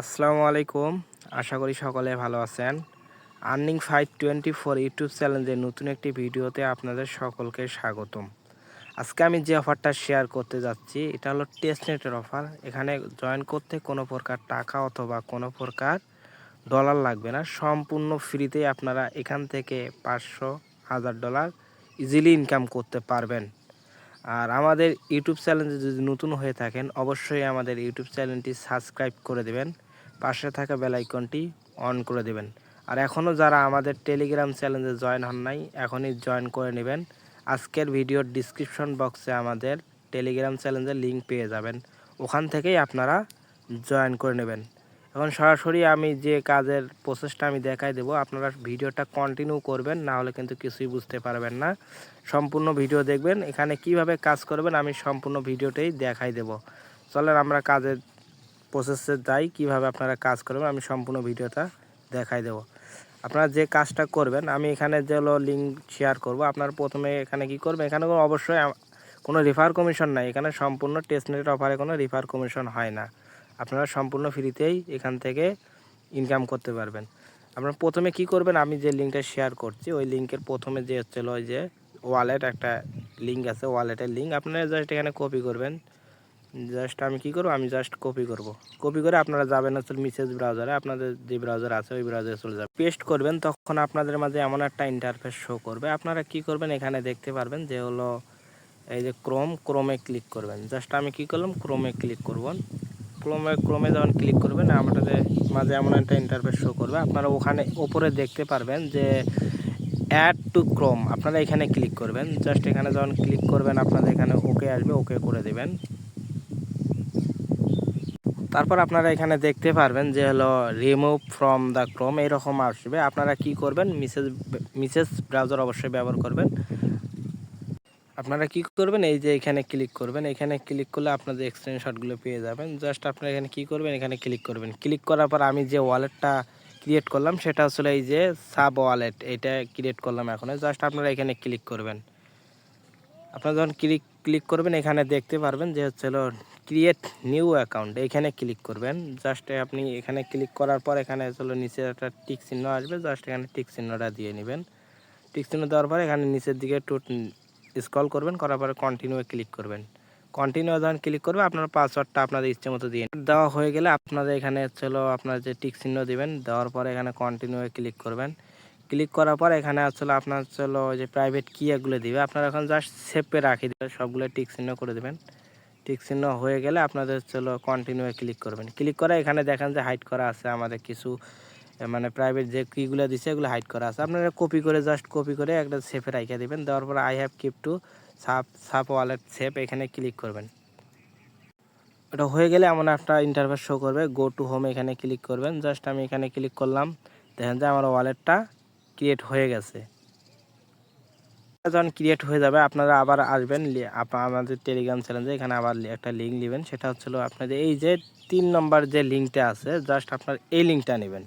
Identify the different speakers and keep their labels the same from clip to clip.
Speaker 1: আসসালামু আলাইকুম। আশা করি সকলে ভালো আছেন। Earning five twenty four YouTube চ্যানেলের নতুন একটি ভিডিওতে আপনাদের সকলকে স্বাগতম। আজকে আমি যে অফারটা শেয়ার করতে যাচ্ছি, এটা হলো টেস্টনেটের অফার। এখানে জয়েন করতে কোনো প্রকার টাকা অথবা কোনো প্রকার ডলার লাগবে না। সম্পূর্ণ ফ্রিতে আপনারা এখান থেকে পাঁচশো হাজার ডলার ইজিলি ইনকাম করতে পারবেন। আর আমাদের ইউটিউব চ্যানেলে যদি নতুন হয়ে থাকেন, অবশ্যই আমাদের ইউটিউব চ্যানেলটি সাবস্ক্রাইব করে দেবেন। পাশে থাকা বেল আইকনটি অন করে দেবেন। আর এখনও যারা আমাদের টেলিগ্রাম চ্যানেলে জয়েন হন নাই, এখনই জয়েন করে নেবেন। আজকের ভিডিওর ডিসক্রিপশন বক্সে আমাদের টেলিগ্রাম চ্যানেলের লিঙ্ক পেয়ে যাবেন। ওখান থেকেই আপনারা জয়েন করে নেবেন। এখন সরাসরি আমি যে কাজের প্রসেসটা আমি দেখাই দেবো, আপনারা ভিডিওটা কন্টিনিউ করবেন, না হলে কিন্তু কিছুই বুঝতে পারবেন না। সম্পূর্ণ ভিডিও দেখবেন, এখানে কীভাবে কাজ করবেন, আমি সম্পূর্ণ ভিডিওটাই দেখাই দেব। চলেন আমরা কাজের প্রসেসে যাই কীভাবে আপনারা কাজ করবেন, আমি সম্পূর্ণ ভিডিওটা দেখাই দেব। আপনারা যে কাজটা করবেন, আমি এখানে যে হলো লিঙ্ক শেয়ার করব, আপনার প্রথমে এখানে কি করবেন, এখানে অবশ্যই কোনো রিফার কমিশন নাই, এখানে সম্পূর্ণ টেস্টনেট অফারে কোনো রিফার কমিশন হয় না। আপনারা সম্পূর্ণ ফ্রিতেই এখান থেকে ইনকাম করতে পারবেন। আপনারা প্রথমে কি করবেন, আমি যে লিঙ্কটা শেয়ার করছি, ওই লিঙ্কের প্রথমে যে হচ্ছে ওই যে ওয়ালেট একটা লিঙ্ক আছে ওয়ালেটের লিঙ্ক আপনারা জাস্ট এখানে কপি করবেন। জাস্ট আমি কি করব? আমি জাস্ট কপি করব। কপি করে আপনারা যাবেন হচ্ছে মিসেজ ব্রাউজারে আপনাদের যে ব্রাউজার আছে, ওই ব্রাউজারে চলে যাবেন পেস্ট করবেন, তখন আপনাদের মাঝে এমন একটা ইন্টারফেস শো করবে। আপনারা কি করবেন, এখানে দেখতে পারবেন যে হলো এই যে ক্রোম ক্রোমে ক্লিক করবেন। জাস্ট আমি কি করলাম ক্রোমে ক্লিক করব। ক্রোমে ক্রোমে যখন ক্লিক করবেন, আমাদের মাঝে এমন একটা ইন্টারফেস শো করবে। আপনারা ওখানে ওপরে দেখতে পারবেন যে অ্যাড টু ক্রোম আপনারা এখানে ক্লিক করবেন। জাস্ট এখানে যখন ক্লিক করবেন, আপনাদের এখানে ওকে আসবে ওকে করে দেবেন। তারপর আপনারা এখানে দেখতে পারবেন যে হলো রিমুভ ফ্রম দ্য ক্রোম এরকম আসবে। আপনারা কি করবেন? মিসেস মিসেস ব্রাউজার অবশ্যই ব্যবহার করবেন। আপনারা কি করবেন? এই যে এখানে ক্লিক করবেন। এখানে ক্লিক করলে আপনাদের স্ক্রিনশটগুলো পেয়ে যাবেন। জাস্ট আপনারা এখানে কি করবেন? এখানে ক্লিক করবেন। ক্লিক করার পর আমি যে ওয়ালেটটা ক্রিয়েট করলাম, সেটা আসলে এই যে সাব ওয়ালেট এটা ক্রিয়েট করলাম এখন। জাস্ট আপনারা এখানে ক্লিক করবেন। আপনারা যখন ক্লিক ক্লিক করবেন, এখানে দেখতে পারবেন যে হচ্ছে হলো ক্রিয়েট নিউ অ্যাকাউন্ট এখানে ক্লিক করবেন। জাস্ট আপনি এখানে ক্লিক করার পর এখানে হলো নিচে একটা টিক চিহ্ন আসবে জাস্ট এখানে টিক চিহ্নটা দিয়ে নেবেন। টিক চিহ্ন দেওয়ার পর এখানে নিচের দিকে একটু স্ক্রল করবেন, করার পরে কন্টিনিউ ক্লিক করবেন। কন্টিনিউ যখন ক্লিক করবে, আপনার পাসওয়ার্ডটা আপনাদের ইচ্ছে মতো দিয়ে। দেওয়া হয়ে গেলে আপনাদের এখানে হলো আপনার যে টিক চিহ্ন দিবেন, দেওয়ার পরে এখানে কন্টিনিউ ক্লিক করবেন। ক্লিক করার পর এখানে আসলে আপনার হলো যে প্রাইভেট কি এগুলো দিবে। আপনারা এখন জাস্ট সেভে রাখি দেবেন সবগুলো টিক চিহ্ন করে দেবেন। টিক চিহ্ন হয়ে গেলে আপনাদের চলো কন্টিনিউ ক্লিক করবেন। ক্লিক করে এখানে দেখেন যে হাইড করা আছে আমাদের কিছু মানে প্রাইভেট যে কিগুলো দিছে এগুলো হাইড করা আছে। আপনারা কপি করে জাস্ট কপি করে একটা সেফে রাখিয়ে দেবেন। দেওয়ার পর আই হ্যাভ কিপ টু সাপ সাপ ওয়ালেট সেফ এখানে ক্লিক করবেন। এটা হয়ে গেলে এমন একটা ইন্টারফেস শো করবে। গো টু হোম এখানে ক্লিক করবেন। জাস্ট আমি এখানে ক্লিক করলাম। দেখেন যে আমার ওয়ালেটটা ক্রিয়েট হয়ে গেছে। যখন ক্রিয়েট হয়ে যাবে, আপনারা আবার আসবেন আমাদের টেলিগ্রাম চ্যানেলে এখানে আবার একটা লিঙ্ক নেবেন, সেটা হচ্ছিল আপনাদের এই যে তিন নম্বর যে লিঙ্কটা আছে জাস্ট আপনার এই লিঙ্কটা নেবেন।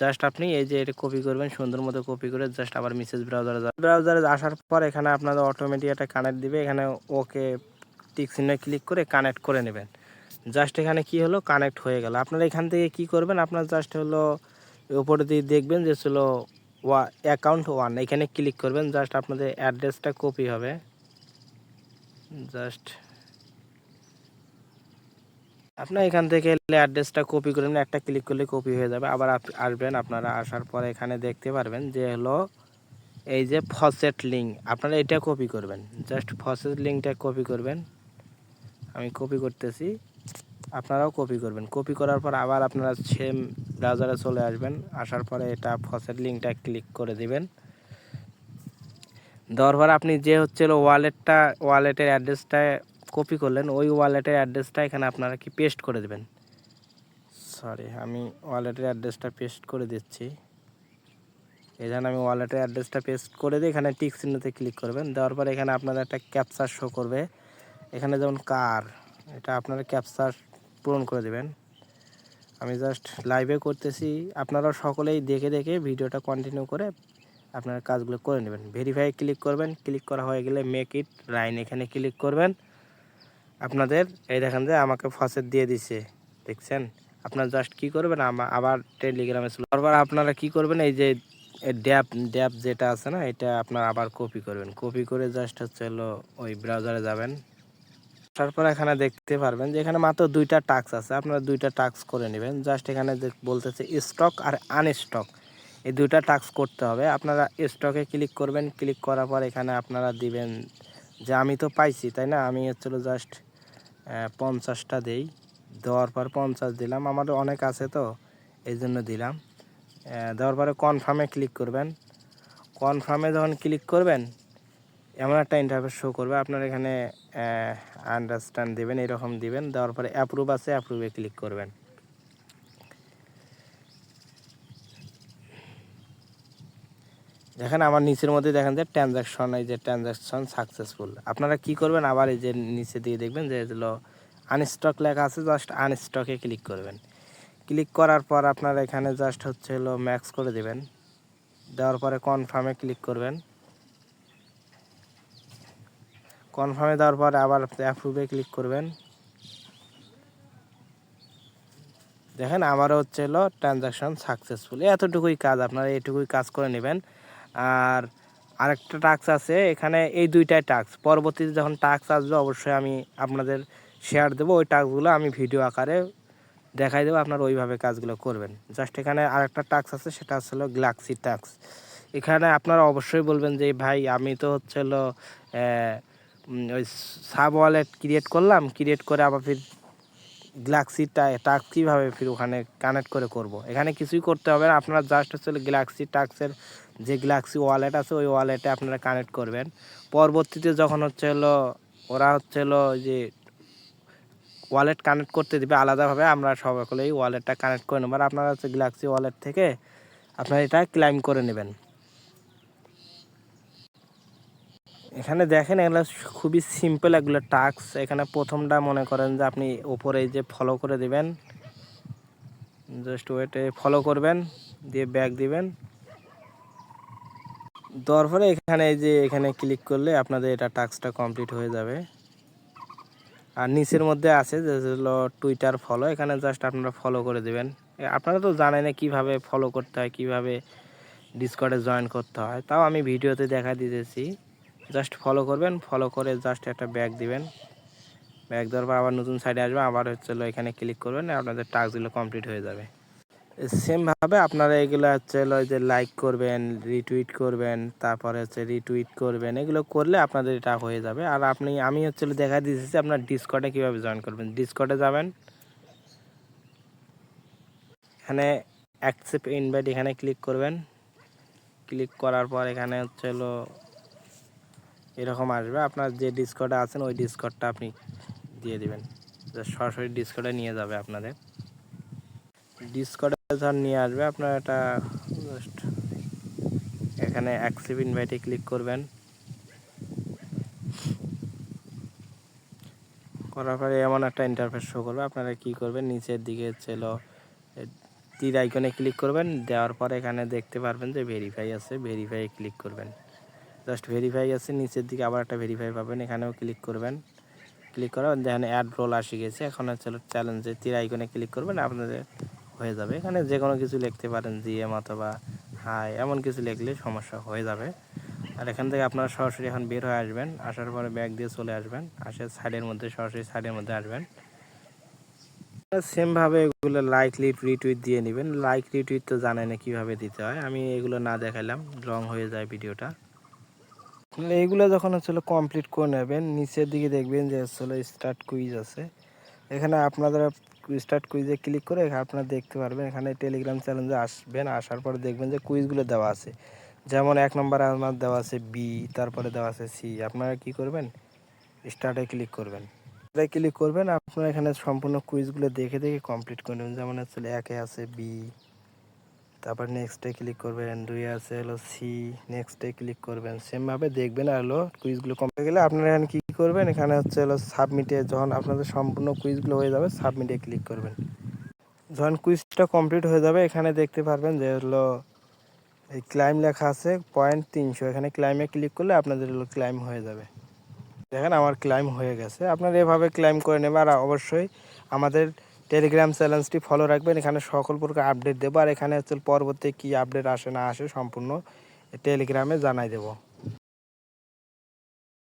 Speaker 1: জাস্ট আপনি এই যে এটা কপি করবেন, সুন্দর মতো কপি করে জাস্ট আবার মেসেজ ব্রাউজারে যাবেন। ব্রাউজারে আসার পর এখানে আপনাদের অটোমেটিক একটা কানেক্ট দিবে, এখানে ওকে টিক চিহ্নে ক্লিক করে কানেক্ট করে নেবেন। জাস্ট এখানে কি হলো? কানেক্ট হয়ে গেল। আপনারা এখান থেকে কি করবেন? আপনার জাস্ট হলো উপরে দিয়ে দেখবেন যে ছিল ওয়া অ্যাকাউন্ট ওয়ান এখানে ক্লিক করবেন জাস্ট আপনাদের অ্যাড্রেসটা কপি হবে। জাস্ট আপনার এখান থেকে এলে অ্যাড্রেসটা কপি করবেন একটা ক্লিক করলে কপি হয়ে যাবে। আবার আসবেন, আপনারা আসার পরে এখানে দেখতে পারবেন যে হলো এই যে ফসেট লিঙ্ক আপনারা এটা কপি করবেন। জাস্ট ফসেট লিঙ্কটা কপি করবেন। আমি কপি করতেছি। আপনারাও কপি করবেন। কপি করার পর আবার আপনারা সেম ব্রাউজারে চলে আসবেন। আসার পরে এটা ফসেট লিঙ্কটা ক্লিক করে দিবেন। দেওয়ার পর আপনি যে হচ্ছে ওয়ালেটটা ওয়ালেটের অ্যাড্রেসটা কপি করলেন, ওই ওয়ালেটের অ্যাড্রেসটা এখানে আপনারা কি পেস্ট করে দেবেন? সরি আমি ওয়ালেটের অ্যাড্রেসটা পেস্ট করে দিচ্ছি। এখানে আমি ওয়ালেটের অ্যাড্রেসটা পেস্ট করে দিই এখানে টিক চিহ্নতে ক্লিক করবেন। দেওয়ার পর এখানে আপনাদের একটা ক্যাপচার শো করবে। এখানে যেমন কার এটা আপনারা ক্যাপচার পূরণ করে দেবেন। আমি জাস্ট লাইভে করতেছি। আপনারা সকলেই দেখে দেখে ভিডিওটা কন্টিনিউ করে আপনার কাজগুলো করে নেবেন। ভেরিফাই ক্লিক করবেন। ক্লিক করা হয়ে গেলে মেক ইট রাইন এখানে ক্লিক করবেন। আপনাদের, এই দেখেন যে আমাকে ফসেট দিয়ে দিছে। দেখছেন? আপনারা জাস্ট কি করবেন? আবার টেলিগ্রামে তারপর আপনারা কি করবেন? এই যে ড্যাপ ড্যাপ যেটা আছে না, এটা আপনার আবার কপি করবেন। কপি করে জাস্ট হচ্ছে হলো ওই ব্রাউজারে যাবেন। তারপর এখানে দেখতে পারবেন যে এখানে মাত্র দুইটা টাক্স আছে। আপনারা দুইটা টাক্স করে নেবেন। জাস্ট এখানে বলতেছে স্টক আর আনস্টক। এই দুইটা টাক্স করতে হবে। আপনারা স্টকে ক্লিক করবেন। ক্লিক করার পর এখানে আপনারা দিবেন যে আমি তো পাইছি, তাই না? আমি হচ্ছিল জাস্ট পঞ্চাশটা দেই। দেওয়ার পর পঞ্চাশ দিলাম। আমার অনেক আছে তো এই জন্য দিলাম দেওয়ার পরে কনফার্মে ক্লিক করবেন। কনফার্মে যখন ক্লিক করবেন এমন একটা ইন্টারফেস শো করবে, আপনার এখানে আন্ডারস্ট্যান্ড দেবেন, এরকম দিবেন, দেওয়ার পরে অ্যাপ্রুভ আছে অ্যাপ্রুভে ক্লিক করবেন। দেখেন আমার নিচের মধ্যে দেখেন যে ট্রানজ্যাকশন এই যে ট্রানজ্যাকশন সাকসেসফুল আপনারা কি করবেন? আবার এই যে নিচে দিয়ে দেখবেন যে হলো আনস্টক লেখা আছে জাস্ট আনস্টকে ক্লিক করবেন। ক্লিক করার পর আপনারা এখানে জাস্ট হচ্ছে হলো ম্যাক্স করে দেবেন। দেওয়ার পরে কনফার্মে ক্লিক করবেন। কনফার্মে দেওয়ার পরে আবার অ্যাপ্রুভে ক্লিক করবেন। দেখেন আমারও হচ্ছে হলো ট্রানজাকশন সাকসেসফুল এতটুকুই কাজ, আপনারা এইটুকুই কাজ করে নেবেন। আর আরেকটা টাস্ক আছে, এখানে এই দুইটাই টাস্ক পরবর্তীতে যখন টাস্ক আসবে, অবশ্যই আমি আপনাদের শেয়ার দেবো। ওই টাস্কগুলো আমি ভিডিও আকারে দেখাই দেবো, আপনারা ওইভাবে কাজগুলো করবেন। জাস্ট এখানে আরেকটা টাস্ক আছে, সেটা হচ্ছে হলো গ্লাক্সি টাস্ক এখানে আপনারা অবশ্যই বলবেন যে, ভাই, আমি তো হচ্ছে হলো ওই সাব ওয়ালেট ক্রিয়েট করলাম ক্রিয়েট করে আবার ফির গ্যালাক্সি টাক্স কীভাবে ফির ওখানে কানেক্ট করে করব। এখানে কিছুই করতে হবে না, আপনারা জাস্ট হচ্ছে গ্যালাক্সি টাক্সের যে গ্যালাক্সি ওয়ালেট আছে, ওই ওয়ালেটে আপনারা কানেক্ট করবেন। পরবর্তীতে যখন হচ্ছে হলো ওরা হচ্ছে হলো যে ওয়ালেট কানেক্ট করতে দিবে আলাদাভাবে, আমরা সকলে এই ওয়ালেটটা কানেক্ট করে নেব। আর আপনারা হচ্ছে গ্যালাক্সি ওয়ালেট থেকে আপনারা এটা ক্লাইম করে নেবেন। এখানে দেখেন, এগুলো খুবই সিম্পল এগুলো টাস্ক এখানে প্রথমটা মনে করেন যে আপনি ওপরে যে ফলো করে দিবেন জাস্ট ওয়েটে ফলো করবেন, দিয়ে ব্যাক দিবেন। দেওয়ার পরে এখানে এই যে এখানে ক্লিক করলে আপনাদের এটা টাস্কটা কমপ্লিট হয়ে যাবে। আর নিচের মধ্যে আছে, যে হলো টুইটার ফলো এখানে জাস্ট আপনারা ফলো করে দেবেন। আপনারা তো জানেন না কীভাবে ফলো করতে হয়, কীভাবে ডিসকর্ডে জয়েন করতে হয়, তাও আমি ভিডিওতে দেখা দিতেছি। জাস্ট ফলো করবেন ফলো করে জাস্ট একটা ব্যাগ দিবেন। ব্যাগ দেওয়ার পর আবার নতুন সাইডে আসবে আবার হচ্ছে এখানে ক্লিক করবেন, আপনাদের টাস্কগুলো কমপ্লিট হয়ে যাবে। সেমভাবে আপনারা এগুলো হচ্ছে যে লাইক করবেন রিটুইট করবেন, তারপরে হচ্ছে রিটুইট করবেন, এগুলো করলে আপনাদের এটা হয়ে যাবে। আর আপনি, আমি হচ্ছে দেখা দিয়েছি আপনার ডিসকর্ডে কীভাবে জয়েন করবেন। ডিসকর্ডে যাবেন। এখানে অ্যাকসেপ্ট ইনভাইট এখানে ক্লিক করবেন। ক্লিক করার পর এখানে হচ্ছে হলো এরকম আসবে। আপনার যে ডিসকর্ডে আছেন, ওই ডিসকর্ডটা আপনি দিয়ে দেবেন। সরাসরি ডিসকর্ডে নিয়ে যাবে আপনাদের। ডিসকর্ডে যখন নিয়ে আসবে আপনার এটা জাস্ট এখানে অ্যাক্সিভ ইনভাইটে ক্লিক করবেন। করার পরে এমন একটা ইন্টারফেস শো করবে। আপনারা কি করবেন? নিচের দিকে ছিল তীর আইকনে ক্লিক করবেন। দেওয়ার পর এখানে দেখতে পারবেন যে ভেরিফাই আছে। ভেরিফাই ক্লিক করবেন। জাস্ট ভেরিফাই আছে, নিচের দিকে আবার একটা ভেরিফাই পাবেন, এখানেও ক্লিক করবেন। ক্লিক করা দেখেন অ্যাড রোল আসে গেছে, এখন হচ্ছে চ্যালেঞ্জে তীর আইকনে ক্লিক করবেন, আপনাদের হয়ে যাবে। এখানে যে কোনো কিছু লিখতে পারেন জিএম অথবা হাই এমন কিছু লিখলে সমস্যা হয়ে যাবে। আর এখান থেকে আপনারা সরাসরি এখন বের হয়ে আসবেন, আসার পরে ব্যাগ দিয়ে চলে আসবেন, আসে সাইডের মধ্যে, সরাসরি সাইডের মধ্যে আসবেন। সেমভাবে এগুলো লাইক লিট রিটুইট দিয়ে নেবেন। লাইক রিটুইট তো জানেন না কীভাবে দিতে হয়, আমি এগুলো না দেখালাম রং হয়ে যায় ভিডিওটা এইগুলো যখন হচ্ছিল কমপ্লিট করে নেবেন, নিচের দিকে দেখবেন যে আসলে স্টার্ট কুইজ আছে। এখানে আপনারা স্টার্ট কুইজে ক্লিক করে আপনারা দেখতে পারবেন, এখানে টেলিগ্রাম চ্যানেলে আসবেন, আসার পরে দেখবেন যে কুইজগুলো দেওয়া আছে। যেমন এক নম্বরে আমার দেওয়া আছে বি তারপরে দেওয়া আছে সি আপনারা কি করবেন? স্টার্টে ক্লিক করবেন। স্টার্টে ক্লিক করবেন, আপনারা এখানে সম্পূর্ণ কুইজগুলো দেখে দেখে কমপ্লিট করে নেবেন। যেমন হচ্ছে একে আছে বি তারপর নেক্সটে ক্লিক করবেন, দুই আছে হলো সি নেক্সটে ক্লিক করবেন। সেমভাবে দেখবেন আর হলো কুইজগুলো কমপ্লিট গেলে আপনারা এখানে কী করবেন? এখানে হচ্ছে হলো সাবমিটে যখন আপনাদের সম্পূর্ণ কুইজগুলো হয়ে যাবে সাবমিটে ক্লিক করবেন। যখন কুইজটা কমপ্লিট হয়ে যাবে, এখানে দেখতে পারবেন যে হলো এই ক্লাইম লেখা আছে পয়েন্ট তিনশো। এখানে ক্লাইমে ক্লিক করলে আপনাদের হলো ক্লাইম হয়ে যাবে। দেখেন আমার ক্লাইম হয়ে গেছে। আপনারা এভাবে ক্লাইম করে নেবেন আর অবশ্যই আমাদের টেলিগ্রাম চ্যানেলটি ফলো রাখবেন। এখানে সকল প্রকার আপডেট দেবো। আর এখানে হচ্ছে পরবর্তী কী আপডেট আসে না আসে সম্পূর্ণ টেলিগ্রামে জানাই দেবো।